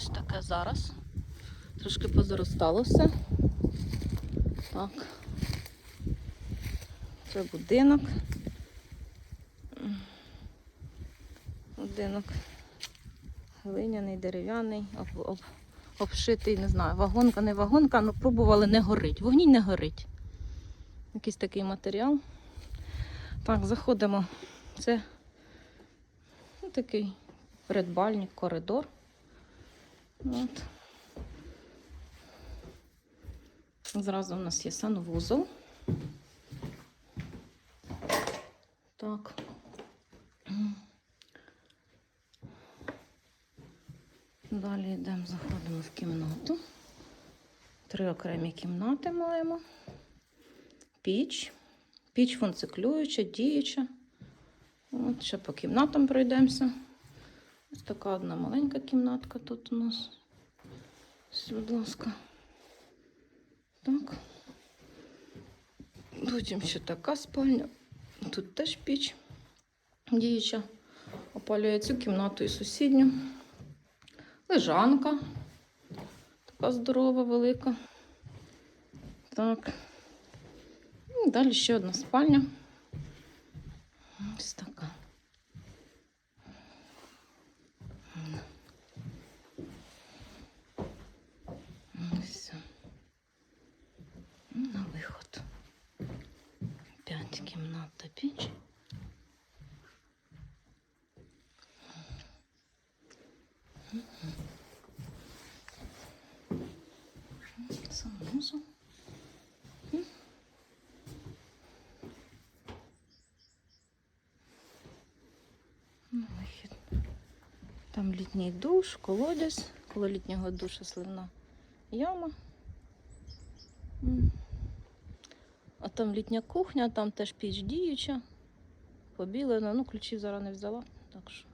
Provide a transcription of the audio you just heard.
ось таке зараз. Трошки позаростало все. Так. Це будинок. Будинок глиняний, дерев'яний, об, об, обшитий, не знаю, вагонка, не вагонка, але пробували не горить. Вогні не горить. Якийсь такий матеріал. Так, заходимо. Це ну, такий передбальник, коридор. От. Зразу у нас є санвузол. Так. Далі йдемо, заходимо в кімнату. Три окремі кімнати маємо. Піч. Піч функціклююча, діюча. От, ще по кімнатам пройдемося. Ось така одна маленька кімнатка тут у нас. Ось, будь ласка. Так. Потім ще така спальня. Тут теж піч діюча. Опалює цю кімнату і сусідню. Лежанка. Така здорова, велика. Так. І далі ще одна спальня. Ось така. Ось. І На виход. П'ять кімнат та піч. Санузел. Ну, Вихід. Там літній душ, колодязь, коло літнього душа сливна яма. Там літня кухня, там теж піч діюча, побілена, ну ключів зараз не взяла, так що